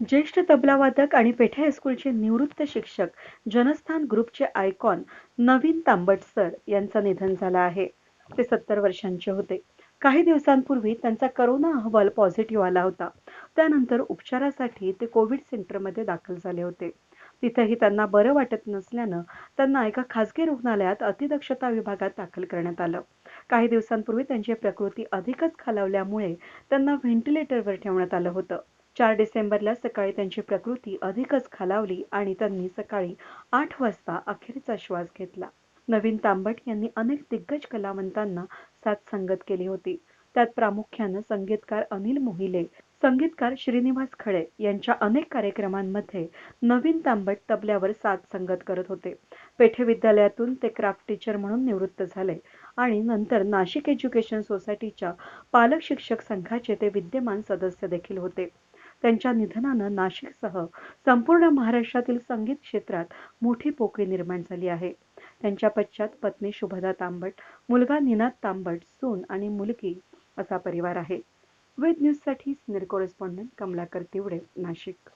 ज्येष्ठ तबलावादक आणि पेठे हायस्कूलचे निवृत्त शिक्षक, जनस्थान ग्रुपचे आयकॉन नवीन तांबट सर यांचं निधन झालं आहे. ते सत्तर वर्षांचे होते. काही दिवसांपूर्वी त्यांचा करोना अहवाल पॉझिटिव्ह आला होता. त्यानंतर उपचारासाठी ते कोविड सेंटरमध्ये दाखल झाले होते. तिथेही त्यांना बरं वाटत नसल्यानं त्यांना एका खासगी रुग्णालयात अतिदक्षता विभागात दाखल करण्यात आलं. काही दिवसांपूर्वी त्यांची प्रकृती अधिकच खालावल्यामुळे त्यांना व्हेंटिलेटरवर ठेवण्यात आलं होतं. चार डिसेंबरला सकाळी त्यांची प्रकृती अधिकच खालावली आणि त्यांनी सकाळी आठ वाजता अखेरचा श्वास घेतला. नवीन तांबट यांनी अनेक दिग्गज कलावंतांना साथसंगत केली होती. त्यात प्रामुख्यानं संगीतकार अनिल मोहिले, संगीतकार श्रीनिवास खळे यांच्या अनेक कार्यक्रमांमध्ये नवीन तांबट तबल्यावर साथसंगत करत होते. पेठे विद्यालयातून ते क्राफ्ट टीचर म्हणून निवृत्त झाले आणि नंतर नाशिक एज्युकेशन सोसायटीच्या पालक शिक्षक संघाचे ते विद्यमान सदस्य देखील होते. त्यांच्या निधनानं नाशिकसह संपूर्ण महाराष्ट्रातील संगीत क्षेत्रात मोठी पोकळी निर्माण झाली आहे. त्यांच्या पश्चात पत्नी शुभदा तांबट, मुलगा निनाद तांबट, सून आणि मुलगी असा परिवार आहे. वेद न्यूजसाठी सिनियर कॉरेस्पॉन्डंट कमलाकर तिवडे, नाशिक